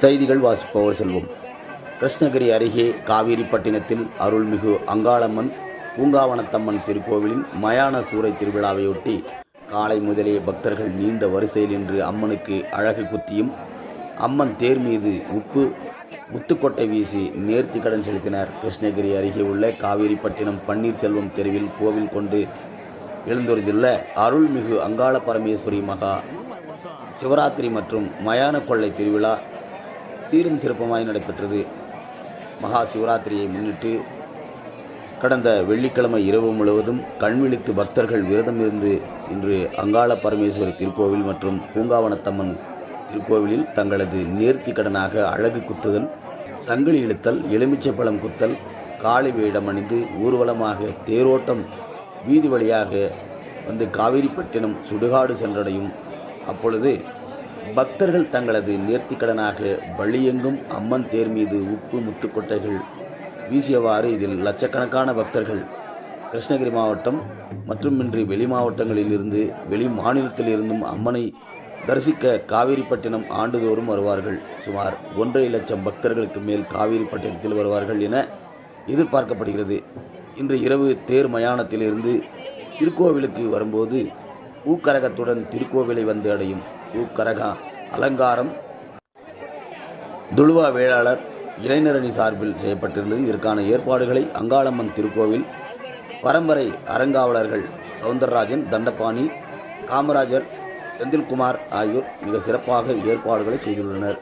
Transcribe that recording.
செய்திகள் வாசிப்பவர் செல்வம். கிருஷ்ணகிரி அருகே காவிரிப்பட்டினத்தில் அருள்மிகு அங்காளம்மன் பூங்காவனத்தம்மன் திருக்கோவிலின் மயான சூறை திருவிழாவையொட்டி காலை முதலே பக்தர்கள் நீண்ட வரிசையில் நின்று அம்மனுக்கு அழகு குத்தியும் அம்மன் தேர் மீது உப்பு முத்துக்கொட்டை வீசி நேர்த்தி கடன் செலுத்தினர். கிருஷ்ணகிரி அருகே உள்ள காவிரிப்பட்டினம் பன்னீர்செல்வம் தெருவில் கோவில் கொண்டு எழுந்துரைந்துள்ள அருள்மிகு அங்காள பரமேஸ்வரி மகா சிவராத்திரி மற்றும் மயான கொள்ளை திருவிழா சீரும் சிறப்புமாய் நடைபெற்றது. மகா சிவராத்திரியை முன்னிட்டு கடந்த வெள்ளிக்கிழமை இரவு முழுவதும் கண்விழித்து பக்தர்கள் விரதம் இருந்து இன்று அங்காள பரமேஸ்வரி திருக்கோவில் மற்றும் பூங்காவனத்தம்மன் திருக்கோவிலில் தங்களது நேர்த்தி கடனாக அழகு குத்துதல் சங்கிலி இழுத்தல் எலுமிச்சைப்பழம் குத்தல் காளி வேடம் அணிந்து ஊர்வலமாக தேரோட்டம் வீதி வழியாக வந்து காவிரிப்பட்டினம் சுடுகாடு சென்றடையும். அப்பொழுது பக்தர்கள் தங்களது நேர்த்திக்கடனாக வழியெங்கும் அம்மன் தேர் மீது உப்பு முத்துக்கொட்டைகள் வீசியவாறு இதில் லட்சக்கணக்கான பக்தர்கள் கிருஷ்ணகிரி மாவட்டம் மற்றுமின்றி வெளி மாவட்டங்களிலிருந்து வெளி மாநிலத்திலிருந்தும் அம்மனை தரிசிக்க காவேரிப்பட்டினம் ஆண்டுதோறும் வருவார்கள். சுமார் ஒன்றரை லட்சம் பக்தர்களுக்கு மேல் காவேரிப்பட்டினத்தில் வருவார்கள் என எதிர்பார்க்கப்படுகிறது. இன்று இரவு தேர் மயானத்திலிருந்து திருக்கோவிலுக்கு வரும்போது பூக்கரகத்துடன் திருக்கோவிலை வந்து அடையும். பூக்கரகா அலங்காரம். துளுவா வேளாளர் இளைஞரணி சார்பில் செய்யப்பட்டிருந்தது. இதற்கான ஏற்பாடுகளை அங்காளம்மன் திருக்கோவில் பரம்பரை அறங்காவலர்கள் சவுந்தரராஜன் தண்டபாணி காமராஜர் செந்தில்குமார் ஆகியோர் மிக சிறப்பாக ஏற்பாடுகளை செய்துள்ளனர்.